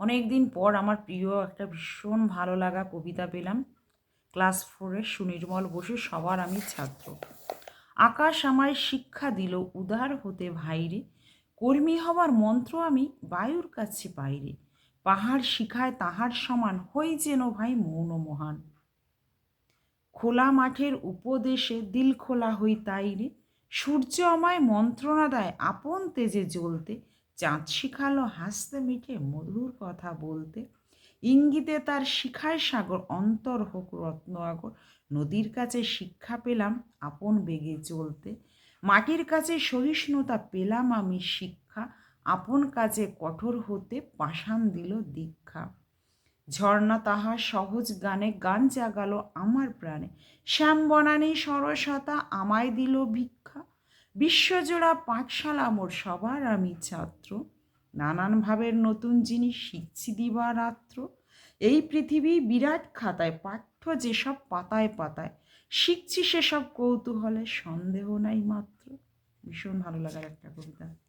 অনেক দিন পর আমার প্রিয় একটা ভীষণ ভালো লাগা কবিতা পেলাম। ক্লাস ফোরের সুনির্মল বসু সবার আমি ছাত্র। আকাশ আমায় শিক্ষা দিল, উদার হতে ভাইরে কর্মী হবার মন্ত্র আমি বায়ুর কাছে পাইরে পাহাড় শিখায় তাহার সমান, হই যেন ভাই মৌন মহান। খোলা মাঠের উপদেশে দিল খোলা হই তাই রে, সূর্য আমায় মন্ত্রণা দেয়, আপন তেজে জ্বলতে চাঁদ শিখালো হাসতে মিঠে মধুর কথা বলতে। ইঙ্গিতে তার শিখায় সাগর অন্তর হোক রত্ন আগর নদীর কাছে শিক্ষা পেলাম আপন বেগে চলতে। মাটির কাছে সহিষ্ণুতা পেলাম আমি শিক্ষা, আপন কাজে কঠোর হতে পাষাণ দিল দীক্ষা। ঝর্ণা তাহার সহজ গানে গান জাগালো আমার প্রাণে। শ্যাম বনানী সরসতা আমায় দিল ভিক্ষা। বিশ্বজোড়া পাঠশালা মোর সবার আমি ছাত্র। নানান ভাবের নতুন জিনিস শিখছি দিবা রাত্র। এই পৃথিবী বিরাট খাতায়, পাঠ্য যেসব পাতায় পাতায়। শিখছি সেসব কৌতূহলে, সন্দেহ নাই মাত্র। ভীষণ ভালো লাগার একটা কবিতা।